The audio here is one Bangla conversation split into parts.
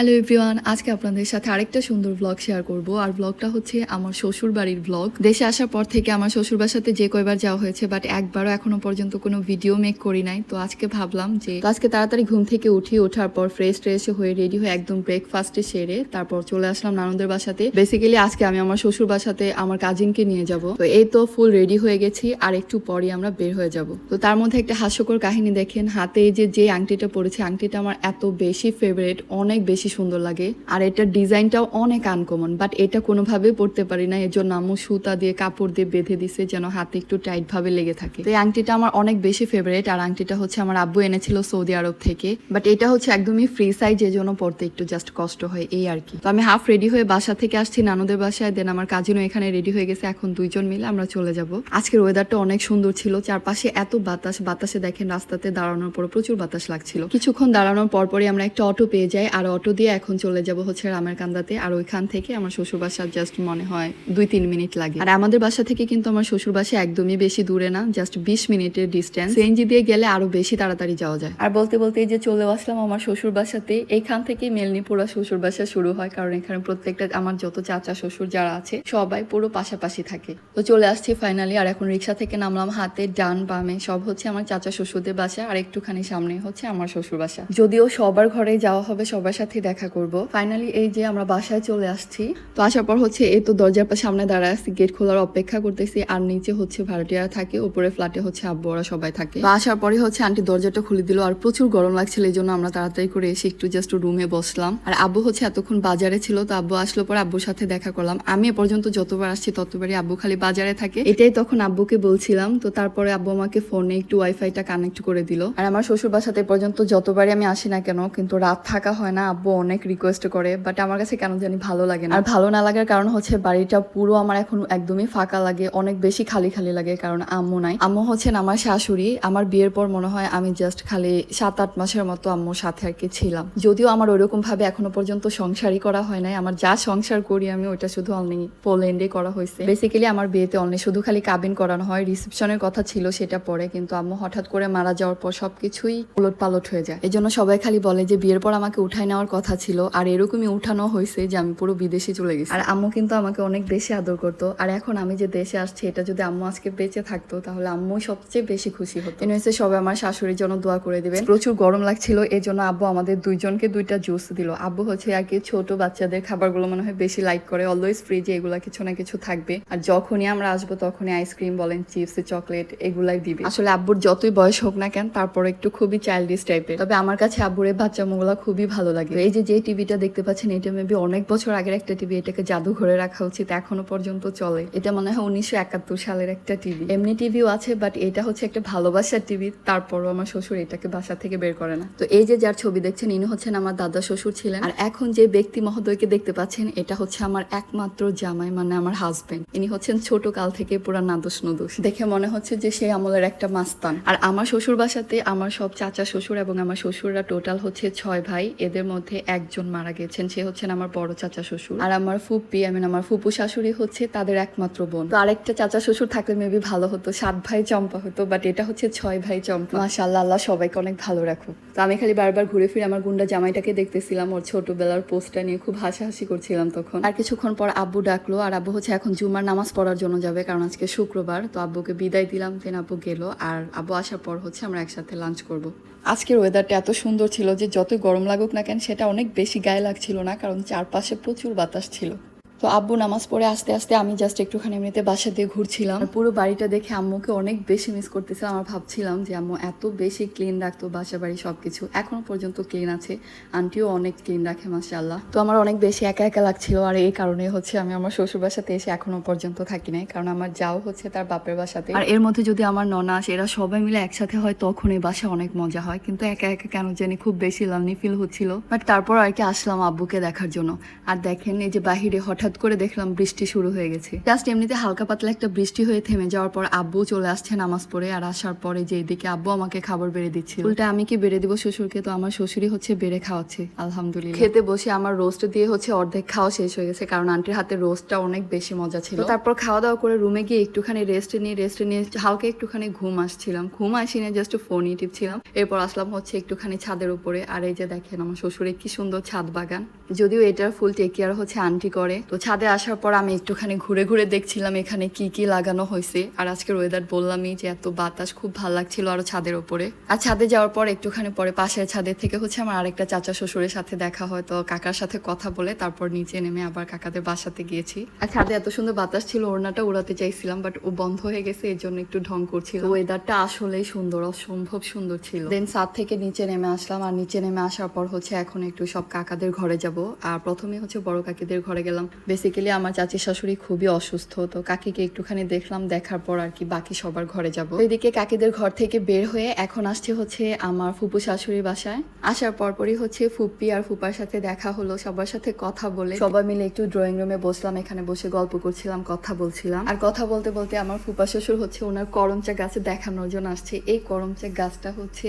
হ্যালো এভরিওয়ান আজকে আপনাদের সাথে আরেকটা সুন্দর ব্লগ শেয়ার করব। আর ব্লগটা হচ্ছে আমার শ্বশুর বাড়ির ব্লগ দেশে আসার পর থেকে আমার শ্বশুর বাসাতে যে কয়বার যাওয়া হয়েছে বাট একবারও এখনও পর্যন্ত কোনো ভিডিও মেক করি নাই। তো আজকে ভাবলাম যে আজকে তাড়াতাড়ি ঘুম থেকে উঠি, ওঠার পর ফ্রেশ ট্রেশ হয়ে রেডি হয়ে একদম ব্রেকফাস্টে সেরে তারপর চলে আসলাম নানন্দের বাসাতে। বেসিক্যালি আজকে আমি আমার শ্বশুর বাসাতে আমার কাজিনকে নিয়ে যাব। তো এই তো ফুল রেডি হয়ে গেছি, আর একটু পরে আমরা বের হয়ে যাব। তো তার মধ্যে একটা হাস্যকর কাহিনী দেখেন। হাতে যে যে আংটিটা পড়েছে আংটিটা আমার এত বেশি ফেভারিট অনেক বেশি সুন্দর লাগে। আর এটার ডিজাইনটাও অনেক আনকমন বাট এটা কোনোভাবেই পড়তে পারি না। এর জন্য আম্মু সুতা দিয়ে, কাপড় দিয়ে বেঁধে দিছে, যেন হাতে একটু টাইট ভাবে লেগে থাকে। তো এই আংটিটা আমার অনেক বেশি ফেভারিট আর আংটিটা হচ্ছে আমার আব্বু এনেছিল সৌদি আরব থেকে। বাট এটা হচ্ছে একদমই ফ্রি সাইজ এর জন্য পড়তে একটু জাস্ট কষ্ট হয়, এই আর কি। তো আমি হাফ রেডি হয়ে বাসা থেকে আসছি, নানুদের বাসায়। দেন আমার কাজিনও এখানে রেডি হয়ে গেছে, এখন দুইজন মিলে আমরা চলে যাব। আজকের ওয়েদারটা অনেক সুন্দর ছিল, চারপাশে এত বাতাস। বাতাসে দেখেন রাস্তাতে দাঁড়ানোর পর প্রচুর বাতাস লাগছিল। কিছুক্ষণ দাঁড়ানোর পরপরই আমরা একটা অটো পেয়ে যাই, আর অটো দিয়ে এখন চলে যাব হচ্ছে রামের কান্দাতে, আর ওইখান থেকে আমার শ্বশুর বাসা জাস্ট মনে হয় দুই তিন মিনিট লাগে। আর আমাদের বাসা থেকে কিন্তু আমার শ্বশুর বাসা একদমই বেশি দূরে না জাস্ট বিশ মিনিটের ডিস্টেন্স সিএনজি দিয়ে গেলে আরও বেশি তাড়াতাড়ি যাওয়া যায়। আর বলতে বলতে যে চলে আসলাম আমার শ্বশুর বাসাতে এইখান থেকে মেলনিপুরা শ্বশুর বাসা শুরু হয়, কারণ এখানে প্রত্যেকটা আমার যত চাচা শ্বশুর যারা আছে, সবাই পুরো পাশাপাশি থাকে। তো চলে আসছি ফাইনালি আর এখন রিক্সা থেকে নামলাম হাতে, ডান বামে, সব হচ্ছে আমার চাচা শ্বশুরদের বাসা, আর একটুখানি সামনে হচ্ছে আমার শ্বশুর বাসা যদিও সবার ঘরে যাওয়া হবে, সবার সাথে দেখা করব। ফাইনালি এই যে আমরা বাসায় চলে আসছি, তো আসার পর হচ্ছে এই তো দরজার পাশে সামনে দাঁড়ায় আছি গেট খোলার অপেক্ষা করতেছি, আর নিচে হচ্ছে ভাড়াটিয়ারা থাকে, উপরে ফ্ল্যাটে হচ্ছে আব্বু, ওরা সবাই থাকে। তো আসার পরে হচ্ছে আন্টি দরজাটা খুলে দিল, আর প্রচুর গরম লাগছিল, এই জন্য আমরা তাড়াতাড়ি করে এসে একটু জাস্ট রুমে বসলাম। আর আব্বু হচ্ছে এতক্ষণ বাজারে ছিল, তো আব্বু আসলো পরে আব্বুর সাথে দেখা করলাম। আমি এ পর্যন্ত যতবার আসছি, ততবারই আব্বু খালি বাজারে থাকে। এটাই তখন আব্বুকে বলছিলাম, তো তারপরে আব্বু আমাকে ফোনে একটু ওয়াইফাইটা কানেক্ট করে দিল। আর আমার শ্বশুর বাসাতে পর্যন্ত যতবারই আমি আসি না কেন, কিন্তু রাত থাকা হয় না, আব্বু অনেক রিকোয়েস্ট করে বাট আমার কাছে কেন জানি ভালো লাগে না। আর ভালো না লাগার কারণ হচ্ছে বাড়িটা পুরো আমার এখন একদমই ফাঁকা লাগে, অনেক বেশি খালি খালি লাগে, কারণ আম্মু নাই। আম্মু হচ্ছেন আমার শাশুড়ি, আমার বিয়ের পর মনে হয় আমি জাস্ট খালি সাত আট মাসের মতো আম্মুর সাথে আর কি ছিলাম। যদিও আমার ওইরকম ভাবে এখনও পর্যন্ত সংসারই করা হয় নাই, আমার যা সংসার করি আমি ওইটা শুধু অনলি পোল্যান্ডে করা হয়েছে। বেসিক্যালি আমার বিয়েতে অনলি শুধু খালি কাবিন করানো হয় রিসেপশনের কথা ছিল সেটা পরে, কিন্তু আম্মু হঠাৎ করে মারা যাওয়ার পর সবকিছুই উলট পালট হয়ে যায়। এই জন্য সবাই খালি বলে যে বিয়ের পর আমাকে উঠাই নেওয়ার কথা ছিল, আর এরকমই উঠানো হয়েছে যে আমি পুরো বিদেশে চলে গেছি। আর আম্মু কিন্তু আমাকে অনেক বেশি আদর করতো। আর এখন আমি যে দেশে আসছি, এটা যদি আম্মু আজকে বেঁচে থাকতো, তাহলে আম্মু সবচেয়ে বেশি খুশি হতো। এনে হচ্ছে সবাই আমার শাশুড়ির জন্য দোয়া করে দিবেন প্রচুর গরম লাগছিল এই জন্য আব্বু আমাদের দুইজনকে দুইটা জুস দিল। আব্বু হচ্ছে আর কি ছোট বাচ্চাদের খাবারগুলো মনে হয় বেশি লাইক করে অলওয়েজ ফ্রিজে এগুলা কিছু না কিছু থাকবে। আর যখনই আমরা আসব, তখনই আইসক্রিম বলেন চিপস চকলেট এগুলাই দিবে। আসলে আব্বুর যতই বয়স হোক না কেন, তারপর একটু খুবই চাইল্ডিশ টাইপের তবে আমার কাছে আব্বুর এই বাচ্চা মুগুলা খুবই ভালো লাগে। এই যে যে টিভিটা দেখতে পাচ্ছেন, এটা মেবি অনেক বছর আগের একটা টিভি, এটাকে জাদু ঘরে রাখা উচিত, এখনও পর্যন্ত চলে। এটা মনে হয় উনিশশো একাত্তর সালের একটা টিভি। এমনি টিভিও আছে বাট এটা হচ্ছে একটা ভালোবাসার টিভি, তারপরও আমার শ্বশুর এটাকে বাসা থেকে বের করে না। তো এই যে, যার ছবি দেখছেন, ইনি হচ্ছেন আমার দাদা শ্বশুর ছিলেন। আর এখন যে ব্যক্তি মহোদয়কে দেখতে পাচ্ছেন, এটা হচ্ছে আমার একমাত্র জামাই মানে আমার হাজবেন্ড ইনি হচ্ছেন ছোট কাল থেকে পুরা নাদুস নদুস দেখে মনে হচ্ছে যে সেই আমলের একটা মাস্তান। আর আমার শ্বশুর বাসাতে আমার সব চাচা শ্বশুর এবং আমার শ্বশুররা টোটাল হচ্ছে ছয় ভাই। এদের মধ্যে একজন মারা গেছেন, সে হচ্ছেন আমার বড় চাচা শ্বশুর। আর আমার ফুপি আমি আমার ফুপু শাশুড়ি হচ্ছে তাদের একমাত্র বোন। তো আরেকটা চাচা শ্বশুর থাকলে মেবি ভালো হতো, সাত ভাই চম্পা হতো বাট এটা হচ্ছে ছয় ভাই চম্পা। মাশাল্লাহ আল্লাহ সবাইকে অনেক ভালো রাখুক। তো আমি খালি বারবার ঘুরে ফিরে আমার গুন্ডা জামাইটাকে দেখতেছিলাম, ওর ছোটবেলার পোস্টটা নিয়ে খুব হাসাহাসি করছিলাম তখন। আর কিছুক্ষণ পর আব্বু ডাকলো, আর আব্বু হচ্ছে এখন জুমার নামাজ পড়ার জন্য যাবে, কারণ আজকে শুক্রবার। তো আব্বুকে বিদায় দিলাম দেন আব্বু গেল, আর আব্বু আসার পর হচ্ছে আমরা একসাথে লাঞ্চ করব। আজকের ওয়েদারটা এত সুন্দর ছিল যে যতই গরম লাগুক না কেন, সেটা অনেক বেশি গায়ে লাগছিল না, কারণ চারপাশে প্রচুর বাতাস ছিল। তো আব্বু নামাজ পড়ে আস্তে আস্তে আমি জাস্ট একটুখানি এমনিতে বাসা দিয়ে ঘুরছিলাম। পুরো বাড়িটা দেখে আম্মুকে অনেক বেশি মিস করতেছিলাম আমার ভাবছিলাম যে আম্মু এত বেশি ক্লিন রাখতো বাসা বাড়ি সবকিছু। এখনও পর্যন্ত ক্লিন আছে। আন্টিও অনেক ক্লিন রাখে মাসাল্লাহ তো আমার অনেক বেশি একা একা লাগছিল। আর এই কারণে হচ্ছে আমি আমার শ্বশুর বাসাতে এসে এখনও পর্যন্ত থাকি নাই। কারণ আমার যাও হচ্ছে তার বাপের বাসাতে। আর এর মধ্যে যদি আমার ননা আসে, এরা সবাই মিলে একসাথে হয়, তখন এই বাসা অনেক মজা হয়। কিন্তু একা একা কেন জানি খুব বেশি লামনি ফিল হচ্ছিল। বাট তারপর আর কি আসলাম আব্বুকে দেখার জন্য। আর দেখেন এই যে বাহিরে হঠাৎ হঠাৎ করে দেখলাম বৃষ্টি শুরু হয়ে গেছে। জাস্ট এমনিতে হালকা পাতলা একটা বৃষ্টি হয়ে থেমে যাওয়ার পর আব্বু চলে আসছে নামাজ পড়ে, আর আসার পরে যে এদিকে আব্বু আমাকে খাবার বেড়ে দিচ্ছে উল্টা আমি কি বেড়ে দিব শ্বশুরকে? তো আমার শ্বশুরই হচ্ছে বেড়ে খাওয়াচ্ছে, আলহামদুলিল্লাহ। খেতে বসে আমার রোস্ট দিয়ে হচ্ছে অর্ধেক খাওয়া শেষ হয়ে গেছে, কারণ আন্টির হাতে রোস্টটা অনেক বেশি মজা ছিল। তারপর খাওয়া দাওয়া করে রুমে গিয়ে একটুখানি রেস্ট নিয়ে রেস্ট নিয়ে হালকা একটুখানি ঘুম আসছিলাম। ঘুম আসি না জাস্ট ফোনই টিপছিলাম। এরপর আসলাম হচ্ছে একটুখানি ছাদের উপরে, আর এই যে দেখেন আমার শ্বশুরের কি সুন্দর ছাদ বাগান। যদিও এটার ফুল টেক কেয়ার হচ্ছে আন্টি করে। তো ছাদে আসার পর আমি একটুখানি ঘুরে ঘুরে দেখছিলাম এখানে কি কি লাগানো হয়েছে। আর আজকের ওয়েদার বললামই যে এত বাতাস, খুব ভালো লাগছিল আরও ছাদের ওপরে। আর ছাদে যাওয়ার পর একটুখানি পরে পাশের ছাদের থেকে হচ্ছে আমার আরেকটা চাচা শ্বশুরের সাথে দেখা হয়। তো কাকার সাথে কথা বলে তারপর নিচে নেমে আবার কাকাদের বাসাতে গিয়েছি। আর ছাদে এত সুন্দর বাতাস ছিল, ওড়নাটা উড়াতে চাইছিলাম বাট ও বন্ধ হয়ে গেছে, এর জন্য একটু ঢং করছিল। ওয়েদারটা আসলেই সুন্দর, অসম্ভব সুন্দর ছিল। দেন ছাদ থেকে নিচে নেমে আসলাম, আর নিচে নেমে আসার পর হচ্ছে এখন একটু সব কাকাদের ঘরে যাব। আর প্রথমে হচ্ছে বড় কাকিদের ঘরে গেলাম। বেসিক্যালি আমার চাচি শাশুড়ি খুবই অসুস্থ, তো কাকিকে একটুখানি দেখলাম, দেখার পর আর কি বাকি সবার ঘরে যাব। এদিকে কাকিদের ঘর থেকে বের হয়ে এখন আসছে হচ্ছে আমার ফুপু শাশুড়ির বাসায়। আসার পরপরই হচ্ছে ফুপি আর ফুপার সাথে দেখা হলো, সবার সাথে কথা বলে। সবাই মিলে একটু ড্রয়িং রুমে বসলাম, এখানে বসে গল্প করছিলাম, কথা বলছিলাম। আর কথা বলতে বলতে আমার ফুপা শ্বশুর হচ্ছে ওনার করমচা গাছে দেখানোর জন্য আসছে। এই করমচা গাছটা হচ্ছে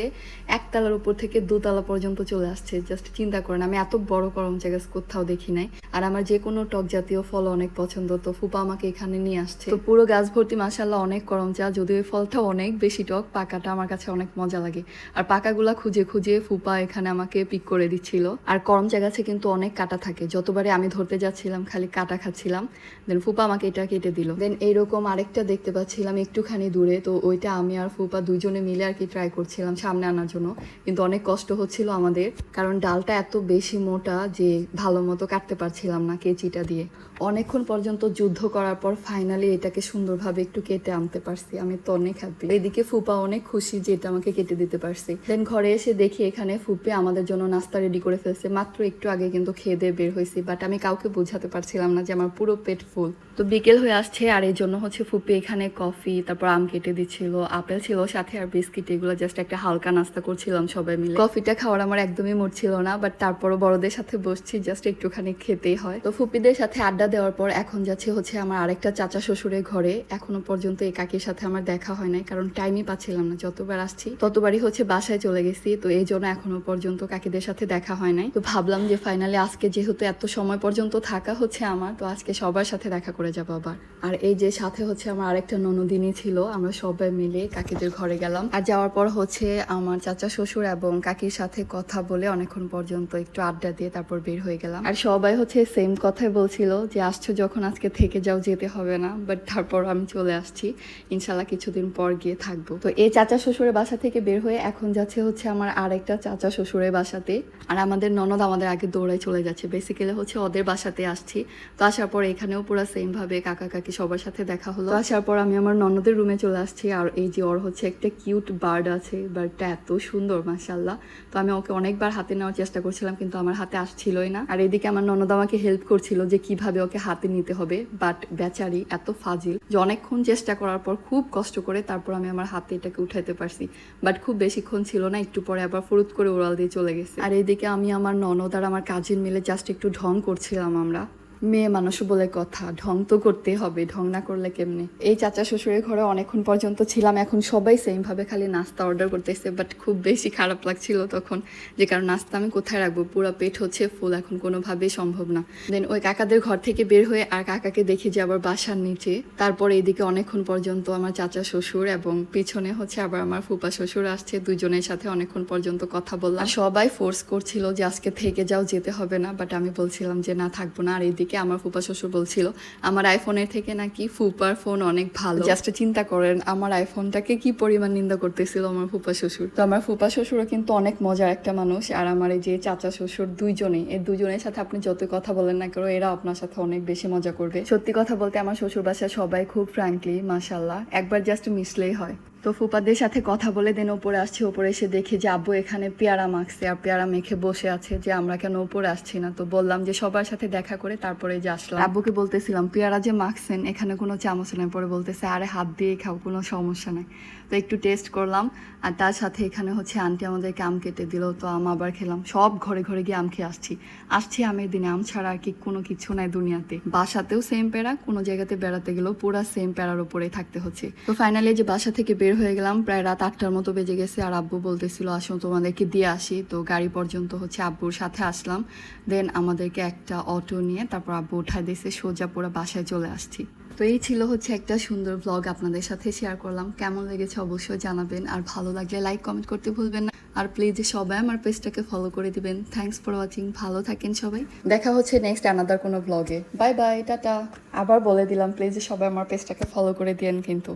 একতলার উপর থেকে দুতলা পর্যন্ত চলে আসছে জাস্ট চিন্তা করেন, আমি এত বড় করমচা গাছ কোথাও দেখি নাই। আর আমার যে কোনো টক জাতীয় ফল অনেক পছন্দ। তো ফুপা আমাকে এখানে নিয়ে আসছে। তো পুরো গাছ ভর্তি মাসাল্লাহ অনেক করমচা যদিও এই ফলটা অনেক বেশি টক, পাকাটা আমার কাছে অনেক মজা লাগে। আর পাকাগুলা খুঁজে খুঁজে ফুপা এখানে আমাকে পিক করে দিচ্ছিল। আর করমচা গাছে কিন্তু অনেক কাটা থাকে। যতবারে আমি ধরতে যাচ্ছিলাম, খালি কাটা খাচ্ছিলাম। দেন ফুপা আমাকে এটা কেটে দিল। দেন এইরকম আরেকটা দেখতে পাচ্ছিলাম একটুখানি দূরে। তো ওইটা আমি আর ফুপা দুজনে মিলে আর কি ট্রাই করছিলাম সামনে আনার জন্য। কিন্তু অনেক কষ্ট হচ্ছিল আমাদের। কারণ ডালটা এত বেশি মোটা যে ভালো মতো কাটতে পারছিলাম না কেচিটা দিয়ে। অনেকক্ষণ পর্যন্ত যুদ্ধ করার পর ফাইনালি এটাকে সুন্দরভাবে একটু কেটে আনতে পারছি। আমি তো অনেক হ্যাপি এদিকে ফুপা অনেক খুশি যে এটা আমাকে কেটে দিতে পারছি। দেন ঘরে এসে দেখি এখানে ফুপে আমাদের জন্য নাস্তা রেডি করে ফেলছে। মাত্র একটু আগে কিন্তু খেয়ে দিয়ে বের হয়েছি বাট আমি কাউকে বোঝাতে পারছিলাম না যে আমার পুরো পেট ফুল তো বিকেল হয়ে আসছে আর এই জন্য হচ্ছে ফুপি এখানে কফি তারপর আম কেটে দিচ্ছিল, আপেল ছিল, সাথে আর বিস্কিট এগুলো জাস্ট একটা হালকা নাস্তা করছিলাম সবাই মিলে। কফিটা খাওয়ার আমার একদমই মুড ছিল না বাট তারপরও বড়দের সাথে বসছি জাস্ট একটুখানি খেতেই হয়। তো ফুপিদের সাথে আড্ডা দেওয়ার পর এখন যাচ্ছে হচ্ছে আমার আরেকটা চাচা শ্বশুরের ঘরে। এখনও পর্যন্ত এই কাকির সাথে আমার দেখা হয় নাই, কারণ টাইমই পাচ্ছিলাম না। যতবার আসছি, ততবারই হচ্ছে বাসায় চলে গেছি, তো এই জন্য এখনও পর্যন্ত কাকিদের সাথে দেখা হয় নাই। তো ভাবলাম যে ফাইনালি আজকে যেহেতু এত সময় পর্যন্ত থাকা হচ্ছে আমার, তো আজকে সবার সাথে দেখা করে যাব আবার। আর এই যে সাথে হচ্ছে আমার আরেকটা ননদিনী ছিল, আমরা সবাই মিলে কাকিদের ঘরে গেলাম। আর যাওয়ার পর হচ্ছে আমার চাচা শ্বশুর এবং কাকির সাথে কথা বলে অনেকক্ষণ পর্যন্ত একটু আড্ডা দিয়ে তারপর বের হয়ে গেলাম। আর সবাই হচ্ছে সেম কথাই বলছিল যে আসছো যখন আজকে থেকে যাও, যেতে হবে না। বাট তারপর আমি চলে আসছি। ইনশাল্লাহ কিছুদিন পর গিয়ে থাকব। তো এই চাচা শ্বশুরের বাসা থেকে বের হয়ে এখন যাচ্ছে হচ্ছে আমার আরেকটা চাচা শ্বশুরের বাসাতে। আর আমাদের ননদ আমাদের আগে দৌড়াই চলে যাচ্ছে। বেসিক্যালি হচ্ছে ওদের বাসাতে আসছি। তো আসার পর এখানেও পুরো সেমভাবে কাকা কাকি সবার সাথে দেখা হলো। আসার পর আমি আমার ননদের রুমে চলে আসছি। আর এই যে ওর হচ্ছে একটা কিউট বার্ড আছে। বার্ডটা এত সুন্দর মাসাল্লাহ তো আমি ওকে অনেকবার হাতে নেওয়ার চেষ্টা করছিলাম, কিন্তু আমার হাতে আসছিলই না। আর এদিকে আমার ননদ আমাকে হেল্প করছিল যে কীভাবে ওকে হাতে নিতে হবে বাট বেচারি এত ফাজিল যে অনেকক্ষণ চেষ্টা করার পর খুব কষ্ট করে তারপর আমি আমার হাতে এটাকে উঠাইতে পারছি। বাট খুব বেশিক্ষণ ছিল না, একটু পরে আবার ফুরুত করে ওড়াল দিয়ে চলে গেছে। আর এইদিকে আমি আমার ননদ আর আমার কাজিন মিলে জাস্ট একটু ঢং করছিলাম আমরা। মেয়ে মানুষ বলে কথা, ঢং তো করতে হবে, ঢং না করলে কেমনে? এই চাচা শ্বশুরের ঘরে অনেকক্ষণ পর্যন্ত ছিলাম, এখন সবাই সেম ভাবে খালি নাস্তা অর্ডার করতেছে বাট খুব বেশি খারাপ লাগছিল তখন যে, কারণ নাস্তা আমি কোথায় রাখব? পুরো পেট হচ্ছে ফুল এখন কোনোভাবেই সম্ভব না। দেন ওই কাকাদের ঘর থেকে বের হয়ে আর কাকাকে দেখে যে, আবার বাসার নিচে। তারপর এইদিকে অনেকক্ষণ পর্যন্ত আমার চাচা শ্বশুর এবং পিছনে হচ্ছে আবার আমার ফুপা শ্বশুর আসছে, দুজনের সাথে অনেকক্ষণ পর্যন্ত কথা বললাম। সবাই ফোর্স করছিল যে, আজকে থেকে যাও, যেতে হবে না। বাট আমি বলছিলাম যে, না, থাকব না। আর এইদিকে আমার ফুপা শ্বশুর বলছিল, আমার আইফোনের থেকে নাকি ফুপার ফোন অনেক ভালো। জাস্ট চিন্তা করেন, আমার আইফোনটাকে কি পরিমাণ নিন্দা করতেছিল আমার ফুপা শ্বশুর? তো আমার ফুপা শ্বশুরও কিন্তু অনেক মজার একটা মানুষ, আর আমার এই যে চাচা শ্বশুর দুইজনেই এই দুজনের সাথে আপনি যত কথা বলেন না কেন এরা আপনার সাথে অনেক বেশি মজা করবে। সত্যি কথা বলতে আমার শ্বশুর বাসায় সবাই খুব ফ্র্যাঙ্কলি মাসাল্লাহ একবার জাস্ট মিশলেই হয়। তো ফুপাদের সাথে কথা বলে দেন ওপরে আসছি, ওপরে এসে দেখি যে আব্বু এখানে পেয়ারা মাখছে আর পেয়ারা মেখে বসে আছে যে আমরা কেন ওপরে আসছি না। তো বললাম যে সবার সাথে দেখা করে তারপরে যে আসলাম। আব্বুকে বলতেছিলাম, পেয়ারা যে মাখছেন, এখানে কোনো চামচ নেই। পরে বলতেছে, আরে হাত দিয়ে খাও, কোনো সমস্যা নেই। তো একটু টেস্ট করলাম। আর তার সাথে এখানে হচ্ছে আন্টি আমাদেরকে আম কেটে দিল। তো আম আবার খেলাম। সব ঘরে ঘরে গিয়ে আম খেয়ে আসছি। আসছি আমের দিনে। আম ছাড়া আর কি কোনো কিছু নাই দুনিয়াতে। বাসাতেও সেম প্যারা, কোনো জায়গাতে বেড়াতে গেলেও পুরা সেম প্যারার উপরেই থাকতে হচ্ছে। তো ফাইনালি যে বাসা থেকে বের হয়ে গেলাম, প্রায় রাত আটটার মতো বেজে গেছে। আর আব্বু বলতেছিল, আসো তোমাদেরকে দিয়ে আসি। তো গাড়ি পর্যন্ত হচ্ছে আব্বুর সাথে আসলাম। দেন আমাদেরকে একটা অটো নিয়ে তারপর আব্বু উঠায় দিয়েছে। সোজা পুরো বাসায় চলে আসছি। তো এই ছিল হচ্ছে একটা সুন্দর ব্লগ আপনাদের সাথে শেয়ার করলাম। কেমন লেগেছে অবশ্যই জানাবেন। আর ভালো লাগলে লাইক কমেন্ট করতে ভুলবেন না। আর প্লিজ সবাই আমার পেজটাকে ফলো করে দিবেন। থ্যাংকস ফর ওয়াচিং ভালো থাকেন সবাই। দেখা হচ্ছে নেক্সট আনাদার কোনো ব্লগে বাই বাই টাটা। আবার বলে দিলাম প্লিজ সবাই আমার পেজটাকে ফলো করে দিয়েন কিন্তু।